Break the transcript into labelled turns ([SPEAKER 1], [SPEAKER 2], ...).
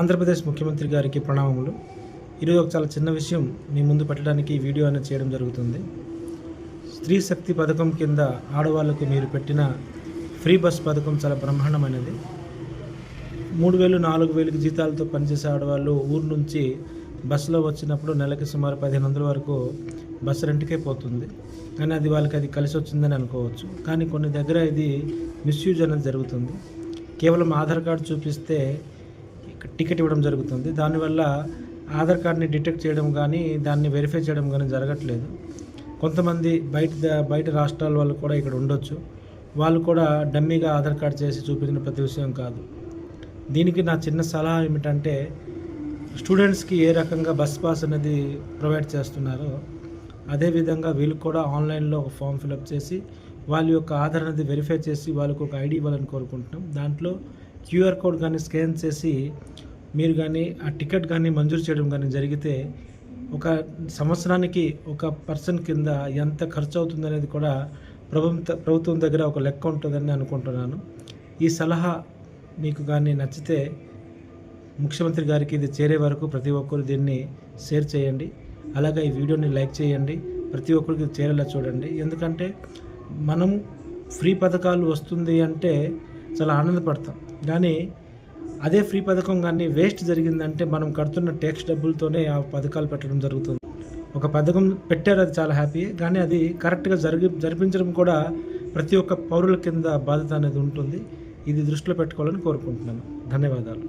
[SPEAKER 1] ఆంధ్రప్రదేశ్ ముఖ్యమంత్రి గారికి ప్రణామములు. ఈరోజు ఒక చాలా చిన్న విషయం మీ ముందు పెట్టడానికి వీడియో అనేది చేయడం జరుగుతుంది. స్త్రీ శక్తి పథకం కింద ఆడవాళ్ళకు మీరు పెట్టిన ఫ్రీ బస్ పథకం చాలా బ్రహ్మాండమైనది. మూడు వేలు నాలుగు వేలకు జీతాలతో పనిచేసే ఆడవాళ్ళు ఊరు నుంచి బస్సులో వచ్చినప్పుడు నెలకి సుమారు పదిహేను వందల వరకు బస్సు రెంట్కే పోతుంది. కానీ అది వాళ్ళకి అది కలిసి వచ్చిందని అనుకోవచ్చు. కానీ కొన్ని దగ్గర ఇది మిస్యూజ్ అనేది జరుగుతుంది. కేవలం ఆధార్ కార్డు చూపిస్తే టికెట్ ఇవ్వడం జరుగుతుంది. దానివల్ల ఆధార్ కార్డ్ని డిటెక్ట్ చేయడం కానీ దాన్ని వెరిఫై చేయడం కానీ జరగట్లేదు. కొంతమంది బయట బయట రాష్ట్రాల వాళ్ళు కూడా ఇక్కడ ఉండొచ్చు. వాళ్ళు కూడా డమ్మీగా ఆధార్ కార్డ్ చేసి చూపించిన ప్రతి విషయం కాదు. దీనికి నా చిన్న సలహా ఏమిటంటే స్టూడెంట్స్కి ఏ రకంగా బస్ పాస్ అనేది ప్రొవైడ్ చేస్తున్నారో అదేవిధంగా వీళ్ళు కూడా ఆన్లైన్లో ఒక ఫామ్ ఫిలప్ చేసి వాళ్ళ యొక్క ఆధార్ అనేది వెరిఫై చేసి వాళ్ళకు ఒక ఐడి ఇవ్వాలని కోరుకుంటున్నాం. దాంట్లో క్యూఆర్ కోడ్ కానీ స్కాన్ చేసి మీరు కానీ ఆ టికెట్ కానీ మంజూరు చేయడం కానీ జరిగితే ఒక సంవత్సరానికి ఒక పర్సన్ కింద ఎంత ఖర్చు అవుతుంది అనేది కూడా ప్రభుత్వ ప్రభుత్వం దగ్గర ఒక లెక్క ఉంటుందని అనుకుంటున్నాను. ఈ సలహా మీకు కానీ నచ్చితే ముఖ్యమంత్రి గారికి ఇది చేరే వరకు ప్రతి ఒక్కరు దీన్ని షేర్ చేయండి. అలాగే ఈ వీడియోని లైక్ చేయండి. ప్రతి ఒక్కరికి ఇది చేరేలా చూడండి. ఎందుకంటే మనం ఫ్రీ పథకాలు వస్తుంది అంటే చాలా ఆనందపడతాం. కానీ అదే ఫ్రీ పథకం కానీ వేస్ట్ జరిగిందంటే మనం కడుతున్న ట్యాక్స్ డబ్బులతోనే ఆ పథకాలు పెట్టడం జరుగుతుంది. ఒక పథకం పెట్టారు అది చాలా హ్యాపీ కానీ అది కరెక్ట్గా జరిగి జరిపించడం కూడా ప్రతి ఒక్క పౌరుల కింద బాధ్యత అనేది ఉంటుంది. ఇది దృష్టిలో పెట్టుకోవాలని కోరుకుంటున్నాను. ధన్యవాదాలు.